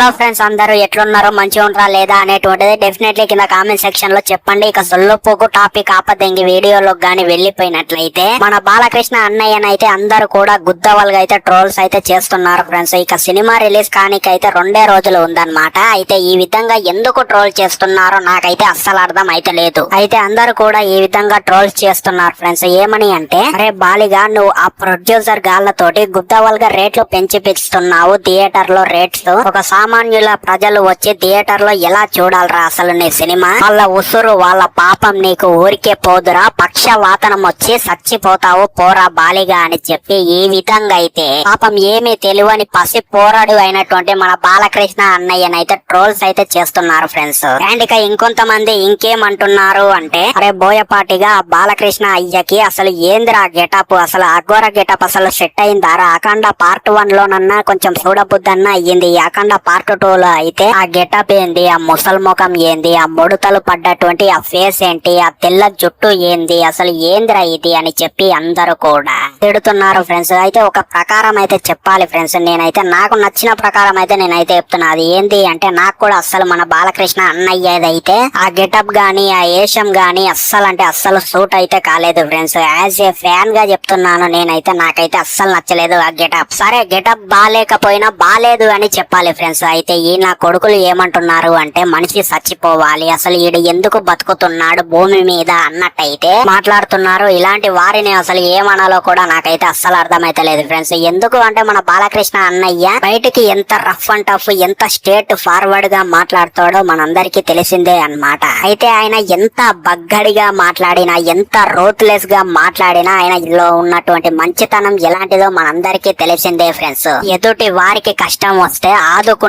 Hello friends అందరూ ఎట్లున్నారో మంచిగా ఉంటారా లేదా అనేటువంటిది డెఫినెట్లీ కింద కామెంట్ సెక్షన్లో చెప్పండి. ఇక సొల్లుపోకు టాపిక్ ఆపదెంగి వీడియోలో గానీ వెళ్ళిపోయినట్లయితే మన బాలకృష్ణ అన్నయ్యనైతే అందరూ కూడా గుద్దవల్గా అయితే ట్రోల్స్ అయితే చేస్తున్నారు ఫ్రెండ్స్. ఇక సినిమా రిలీజ్ కానికైతే రెండే రోజులు ఉందన్నమాట. అయితే ఈ విధంగా ఎందుకు ట్రోల్ చేస్తున్నారో నాకైతే అస్సలు అర్థం అయితే లేదు. అయితే అందరూ కూడా ఈ విధంగా ట్రోల్స్ చేస్తున్నారు ఫ్రెండ్స్. ఏమని అంటే అరే బాలిగా నువ్వు ఆ ప్రొడ్యూసర్ గాళ్ళతోటి గుద్దవల్గా రేట్లు పెంచి పెంచుతున్నావు థియేటర్లో రేట్స్. ఒక సామాన్యుల ప్రజలు వచ్చి థియేటర్లో ఎలా చూడాలరా అసలు నీ సినిమా? వాళ్ళ ఉసురు వాళ్ళ పాపం నీకు ఊరికే పోదురా. పక్షవాతనం వచ్చి చచ్చిపోతావు పోరా బాలిగా అని చెప్పి ఈ విధంగా అయితే పాపం ఏమీ తెలియని పసి పోరాడు అయినటువంటి మన బాలకృష్ణ అన్నయ్యనైతే ట్రోల్స్ అయితే చేస్తున్నారు ఫ్రెండ్స్. అండ్ ఇక ఇంకొంతమంది ఇంకేమంటున్నారు అంటే అరే బోయపాటిగా బాలకృష్ణ అయ్యకి అసలు ఏందిరా గెటప్? అసలు అఘోర గెటప్ అసలు సెట్ అయిందారా? అఖండ పార్ట్ వన్ లోనన్నా కొంచెం చూడబుద్దన్నా అయ్యింది. అఖండ పార్ట్ టూ లో అయితే ఆ గెటప్ ఏంది ఆ ముసల్ ముఖం ఏంది ఆ ముడతలు పడ్డటువంటి ఆ ఫేస్ ఏంటి ఆ తెల్ల జుట్టు ఏంది అసలు ఏందిరా ఇది అని చెప్పి అందరూ కూడా తిడుతున్నారు ఫ్రెండ్స్ అయితే ఒక ప్రకారం అయితే చెప్పాలి ఫ్రెండ్స్ నేనైతే నాకు నచ్చిన ప్రకారం అయితే నేనైతే చెప్తున్నా. అది ఏంది అంటే నాకు కూడా అస్సలు మన బాలకృష్ణ అన్నయ్యదైతే ఆ గెటప్ గాని ఆ ఏషం గాని అస్సలు అంటే అస్సలు సూట్ అయితే కాలేదు ఫ్రెండ్స్ యాజ్ ఏ ఫ్యాన్గా చెప్తున్నాను నేనైతే నాకైతే అస్సలు నచ్చలేదు ఆ గెటప్ సరే గెటప్ బాగాలేకపోయినా బాలేదు అని చెప్పాలి ఫ్రెండ్స్ అయితే ఈ నా కొడుకులు ఏమంటున్నారు అంటే మనిషి చచ్చిపోవాలి అసలు ఈడు ఎందుకు బతుకుతున్నాడు భూమి మీద అన్నట్టయితే మాట్లాడుతున్నారు. ఇలాంటి వారిని అసలు ఏమనాలో కూడా నాకైతే అస్సలు అర్థమైతే లేదు ఫ్రెండ్స్. ఎందుకు అంటే మన బాలకృష్ణ అన్నయ్య బయటికి ఎంత రఫ్ అండ్ టఫ్ ఎంత స్టేట్ ఫార్వర్డ్గా మాట్లాడతాడో మనందరికీ తెలిసిందే అన్నమాట. అయితే ఆయన ఎంత బగ్గడిగా మాట్లాడినా ఎంత రోత్లెస్గా మాట్లాడినా ఆయనలో ఉన్నటువంటి మంచితనం ఎలాంటిదో మనందరికీ తెలిసిందే ఫ్రెండ్స్. ఎదుటి వారికి కష్టం వస్తే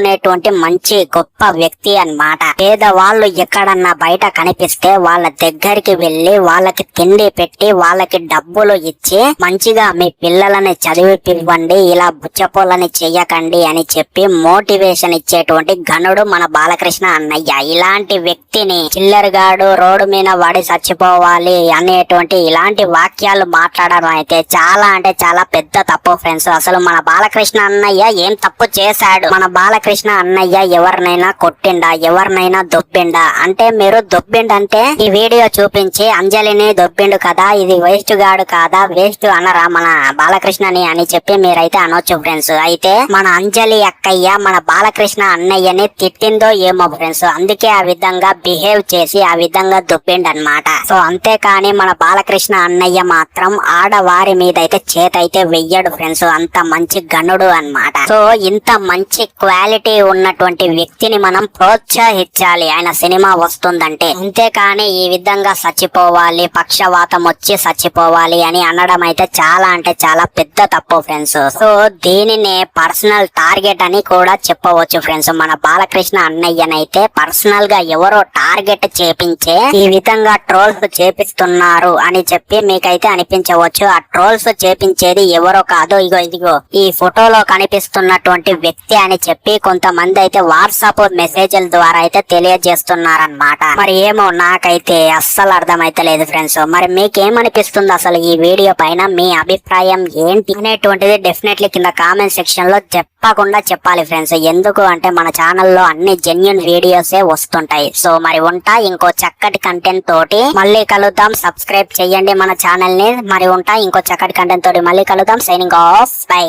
ఆదుకునేటువంటి మంచి గొప్ప వ్యక్తి అన్నమాట. పేదవాళ్ళు ఎక్కడన్నా బయట కనిపిస్తే వాళ్ళ దగ్గరికి వెళ్ళి వాళ్ళకి తిండి పెట్టి వాళ్ళకి డబ్బులు ఇచ్చి మంచిగా మీ పిల్లలని చదివిపివ్వండి ఇలా బుచ్చపోలని చెయ్యకండి అని చెప్పి మోటివేషన్ ఇచ్చేటువంటి ఘనుడు మన బాలకృష్ణ అన్నయ్య. ఇలాంటి వ్యక్తిని చిల్లరగాడు రోడ్డు మీద వాడి చచ్చిపోవాలి అనేటువంటి ఇలాంటి వాక్యాలు మాట్లాడడం అయితే చాలా అంటే చాలా పెద్ద తప్పు ఫ్రెండ్స్. అసలు మన బాలకృష్ణ అన్నయ్య ఏం తప్పు చేశాడు? మన బాలకృష్ణ అన్నయ్య ఎవరినైనా కొట్టిండా ఎవరినైనా దొబ్బిండా? అంటే మీరు దొబ్బిండంటే ఈ వీడియో చూపించి అంజలిని దొబ్బిండు కదా ఇది వేస్ట్ గాడు కాదా వేస్ట్ అనరా మన బాలకృష్ణని అని చెప్పి మీరైతే అనొచ్చు ఫ్రెండ్స్. అయితే మన అంజలి అక్కయ్య మన బాలకృష్ణ అన్నయ్యని తిట్టిందో ఏమో ఫ్రెండ్స్. అందుకే ఆ విధంగా బిహేవ్ చేసి ఆ విధంగా దొబ్బిండనమాట సో అంతేకాని మన బాలకృష్ణ అన్నయ్య మాత్రం ఆడవారి మీద అయితే చేతైతే వెయ్యడు ఫ్రెండ్స్. అంత మంచి గనుడు అన్నమాట. సో ఇంత మంచి క్వాలిటీ ఉన్నటువంటి వ్యక్తిని మనం ప్రోత్సహించాలి. ఆయన సినిమా వస్తుందంటే అంతేకాని ఈ విధంగా చచ్చిపోవాలి పక్షవాతం వచ్చి చచ్చిపోవాలి అని అనడం అయితే చాలా అంటే చాలా పెద్ద తప్పు ఫ్రెండ్స్ సో దీనినే పర్సనల్ టార్గెట్ అని కూడా చెప్పవచ్చు ఫ్రెండ్స్ మన బాలకృష్ణ అన్నయ్యనైతే పర్సనల్గా ఎవరో టార్గెట్ చేపించే ఈ విధంగా ట్రోల్స్ చేపిస్తున్నారు అని చెప్పి మీకైతే అనిపించవచ్చు. ఆ ట్రోల్స్ చేపించేది ఎవరో కాదు ఇగో ఇదిగో ఈ ఫోటోలో కనిపిస్తున్నటువంటి వ్యక్తి అని చెప్పి కొంతమంది అయితే వాట్సాప్ మెసేజ్ల ద్వారా అయితే తెలియజేస్తున్నారన్నమాట. మరి ఏమో నాకైతే అస్సలు అర్థమైతే లేదు ఫ్రెండ్స్. మరి మీకేమనిపిస్తుంది అసలు ఈ వీడియో పైన? మీ అభిప్రాయం ఏంటి? అనేటువంటిది డెఫినెట్లీ కింద కామెంట్ సెక్షన్లో చెప్పకుండా చెప్పాలి ఫ్రెండ్స్. ఎందుకు అంటే మన ఛానల్లో అన్ని జెన్యున్ వీడియోసే వస్తుంటాయి. సో మరి ఉంటా ఇంకో చక్కటి కంటెంట్ తోటి మళ్ళీ కలుద్దాం. సబ్స్క్రైబ్ చేయండి మన ఛానల్ని. మరి ఉంటా ఇంకో చక్కటి కంటెంట్ తోటి మళ్ళీ కలుద్దాం. Signing off by